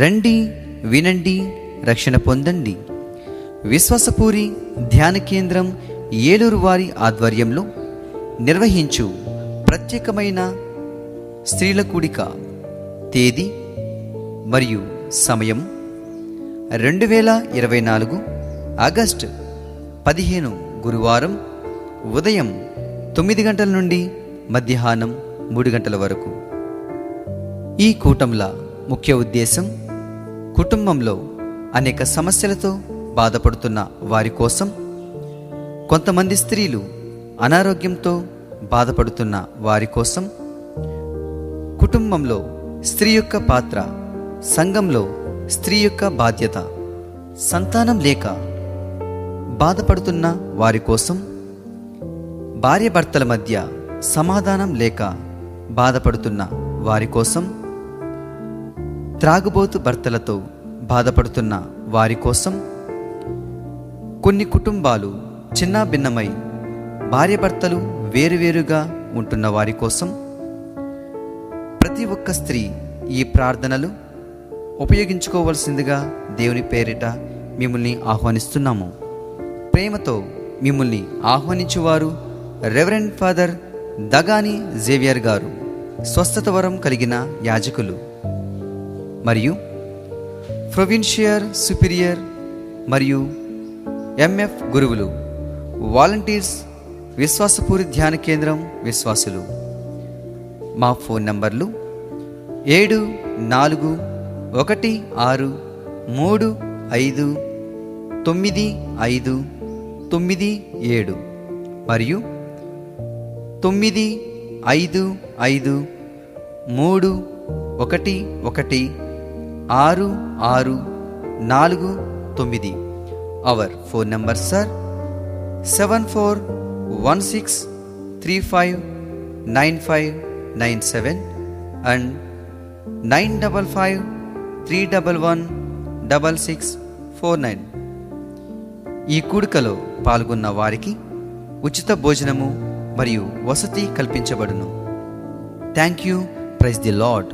రండి వినండి రక్షణ పొందండి. విశ్వాసపూరి ధ్యాన కేంద్రం ఏలూరు వారి ఆధ్వర్యంలో నిర్వహించు ప్రత్యేకమైన స్త్రీల కూడిక తేదీ మరియు సమయం రెండు వేల ఇరవై నాలుగు ఆగస్టు పదిహేను గురువారం ఉదయం తొమ్మిది గంటల నుండి మధ్యాహ్నం మూడు గంటల వరకు. ఈ కూటంల ముఖ్య ఉద్దేశం కుటుంబంలో అనేక సమస్యలతో బాధపడుతున్న వారి కోసం కొంతమంది స్త్రీలు అనారోగ్యంతో బాధపడుతున్న వారి కోసం కుటుంబంలో స్త్రీ యొక్క పాత్ర సంఘంలో స్త్రీ యొక్క బాధ్యత సంతానం లేక బాధపడుతున్న వారి కోసం భార్యభర్తల మధ్య సమాధానం లేక బాధపడుతున్న వారి కోసం త్రాగుబోతు భర్తలతో బాధపడుతున్న వారి కోసం కొన్ని కుటుంబాలు చిన్న భిన్నమై భార్యభర్తలు వేరువేరుగా ఉంటున్న వారి కోసం ప్రతి ఒక్క స్త్రీ ఈ ప్రార్థనలు ఉపయోగించుకోవలసిందిగా దేవుని పేరిట మిమ్మల్ని ఆహ్వానిస్తున్నాము. ప్రేమతో మిమ్మల్ని ఆహ్వానించువారు reverend father Dagani Xavier garu. స్వస్థత వరం కలిగిన యాజకులు. మరియు ప్రొవిన్షియర్ సుపీరియర్ మరియు ఎంఎఫ్ గురువులు వాలంటీర్స్ విశ్వాసపూరి ధ్యాన కేంద్రం విశ్వాసులు. మా ఫోన్ నంబర్లు ఏడు నాలుగు ఒకటి ఆరు మూడు ఐదు తొమ్మిది ఐదు తొమ్మిది ఏడు మరియు తొమ్మిది ఐదు ఐదు మూడు ఒకటి ఒకటి ఆరు ఆరు నాలుగు తొమ్మిది. Our phone number sir seven four one six three five nine five nine seven and nine double five three double one double six four nine ఈ కూడికలో పాల్గొన్న వారికి ఉచిత భోజనము మరియు వసతి కల్పించబడును. Thank you praise the lord